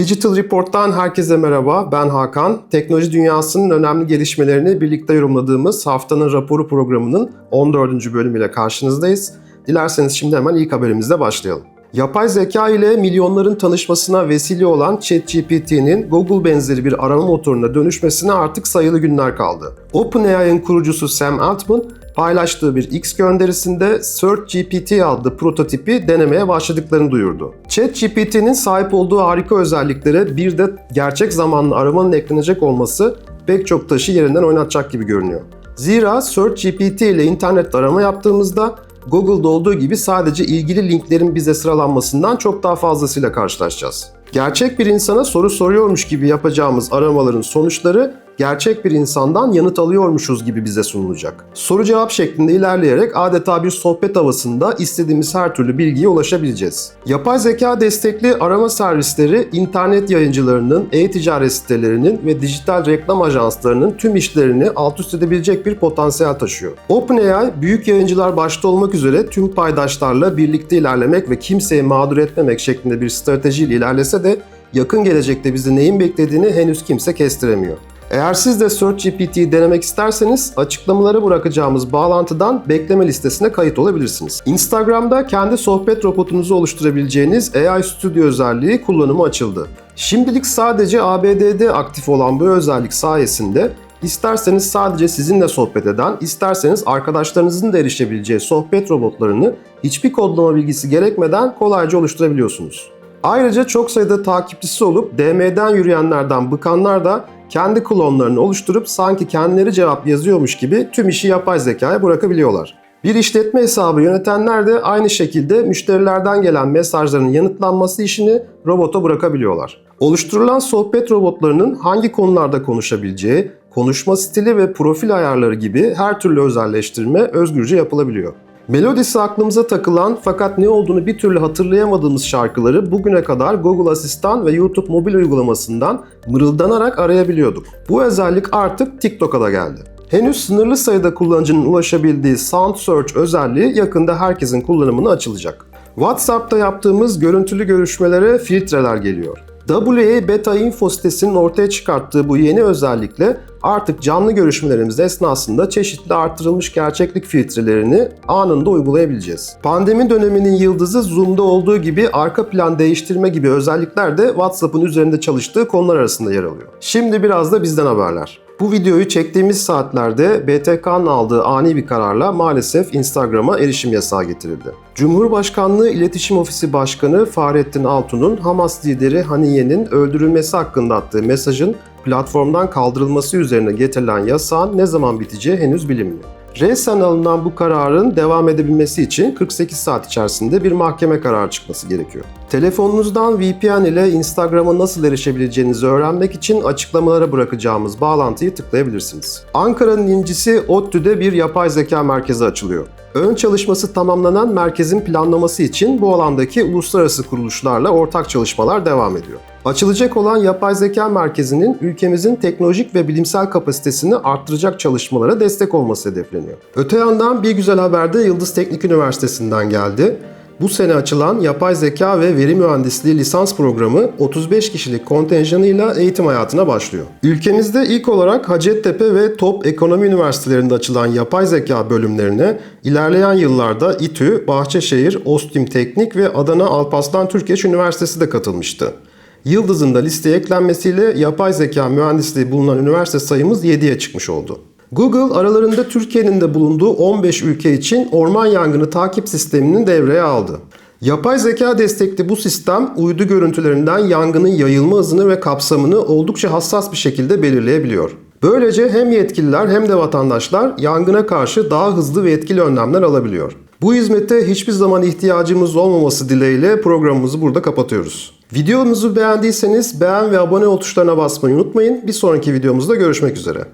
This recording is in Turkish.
Digital Report'tan herkese merhaba. Ben Hakan. Teknoloji dünyasının önemli gelişmelerini birlikte yorumladığımız haftanın raporu programının 14. bölümüyle karşınızdayız. Dilerseniz şimdi hemen ilk haberimizle başlayalım. Yapay zeka ile milyonların tanışmasına vesile olan ChatGPT'nin Google benzeri bir arama motoruna dönüşmesine artık sayılı günler kaldı. OpenAI'ın kurucusu Sam Altman paylaştığı bir X gönderisinde SearchGPT adlı prototipi denemeye başladıklarını duyurdu. ChatGPT'nin sahip olduğu harika özelliklere bir de gerçek zamanlı aramanın eklenecek olması pek çok taşı yerinden oynatacak gibi görünüyor. Zira SearchGPT ile internette arama yaptığımızda Google'da olduğu gibi sadece ilgili linklerin bize sıralanmasından çok daha fazlasıyla karşılaşacağız. Gerçek bir insana soru soruyormuş gibi yapacağımız aramaların sonuçları gerçek bir insandan yanıt alıyormuşuz gibi bize sunulacak. Soru cevap şeklinde ilerleyerek adeta bir sohbet havasında istediğimiz her türlü bilgiye ulaşabileceğiz. Yapay zeka destekli arama servisleri internet yayıncılarının, e-ticaret sitelerinin ve dijital reklam ajanslarının tüm işlerini alt üst edebilecek bir potansiyel taşıyor. OpenAI büyük yayıncılar başta olmak üzere tüm paydaşlarla birlikte ilerlemek ve kimseyi mağdur etmemek şeklinde bir stratejiyle ilerlese de yakın gelecekte bizi neyin beklediğini henüz kimse kestiremiyor. Eğer siz de SearchGPT'yi denemek isterseniz açıklamalara bırakacağımız bağlantıdan bekleme listesine kayıt olabilirsiniz. Instagram'da kendi sohbet robotunuzu oluşturabileceğiniz AI Studio özelliği kullanımı açıldı. Şimdilik sadece ABD'de aktif olan bu özellik sayesinde isterseniz sadece sizinle sohbet eden, isterseniz arkadaşlarınızın da erişebileceği sohbet robotlarını hiçbir kodlama bilgisi gerekmeden kolayca oluşturabiliyorsunuz. Ayrıca çok sayıda takipçisi olup DM'den yürüyenlerden bıkanlar da kendi klonlarını oluşturup sanki kendileri cevap yazıyormuş gibi tüm işi yapay zekaya bırakabiliyorlar. Bir işletme hesabı yönetenler de aynı şekilde müşterilerden gelen mesajların yanıtlanması işini robota bırakabiliyorlar. Oluşturulan sohbet robotlarının hangi konularda konuşabileceği, konuşma stili ve profil ayarları gibi her türlü özelleştirme özgürce yapılabiliyor. Melodisi aklımıza takılan fakat ne olduğunu bir türlü hatırlayamadığımız şarkıları bugüne kadar Google Asistan ve YouTube mobil uygulamasından mırıldanarak arayabiliyorduk. Bu özellik artık TikTok'a da geldi. Henüz sınırlı sayıda kullanıcının ulaşabildiği Sound Search özelliği yakında herkesin kullanımına açılacak. WhatsApp'ta yaptığımız görüntülü görüşmelere filtreler geliyor. WA Beta Info sitesinin ortaya çıkarttığı bu yeni özellikle artık canlı görüşmelerimiz esnasında çeşitli artırılmış gerçeklik filtrelerini anında uygulayabileceğiz. Pandemi döneminin yıldızı Zoom'da olduğu gibi arka plan değiştirme gibi özellikler de WhatsApp'ın üzerinde çalıştığı konular arasında yer alıyor. Şimdi biraz da bizden haberler. Bu videoyu çektiğimiz saatlerde BTK'nın aldığı ani bir kararla maalesef Instagram'a erişim yasağı getirildi. Cumhurbaşkanlığı İletişim Ofisi Başkanı Fahrettin Altun'un Hamas lideri Haniye'nin öldürülmesi hakkında attığı mesajın platformdan kaldırılması üzerine getirilen yasağın ne zaman biteceği henüz bilinmiyor. Resen alınan bu kararın devam edebilmesi için 48 saat içerisinde bir mahkeme kararı çıkması gerekiyor. Telefonunuzdan VPN ile Instagram'a nasıl erişebileceğinizi öğrenmek için açıklamalara bırakacağımız bağlantıyı tıklayabilirsiniz. Ankara'nın incisi ODTÜ'de bir yapay zeka merkezi açılıyor. Ön çalışması tamamlanan merkezin planlaması için bu alandaki uluslararası kuruluşlarla ortak çalışmalar devam ediyor. Açılacak olan yapay zeka merkezinin ülkemizin teknolojik ve bilimsel kapasitesini arttıracak çalışmalara destek olması hedefleniyor. Öte yandan bir güzel haber de Yıldız Teknik Üniversitesi'nden geldi. Bu sene açılan yapay zeka ve veri mühendisliği lisans programı 35 kişilik kontenjanıyla eğitim hayatına başlıyor. Ülkemizde ilk olarak Hacettepe ve Top Ekonomi Üniversitelerinde açılan yapay zeka bölümlerine ilerleyen yıllarda İTÜ, Bahçeşehir, Ostim Teknik ve Adana Alparslan Türkeş Üniversitesi de katılmıştı. Yıldız'ın da listeye eklenmesiyle yapay zeka mühendisliği bulunan üniversite sayımız 7'ye çıkmış oldu. Google aralarında Türkiye'nin de bulunduğu 15 ülke için orman yangını takip sistemini devreye aldı. Yapay zeka destekli bu sistem uydu görüntülerinden yangının yayılma hızını ve kapsamını oldukça hassas bir şekilde belirleyebiliyor. Böylece hem yetkililer hem de vatandaşlar yangına karşı daha hızlı ve etkili önlemler alabiliyor. Bu hizmete hiçbir zaman ihtiyacımız olmaması dileğiyle programımızı burada kapatıyoruz. Videomuzu beğendiyseniz beğen ve abone ol tuşlarına basmayı unutmayın. Bir sonraki videomuzda görüşmek üzere.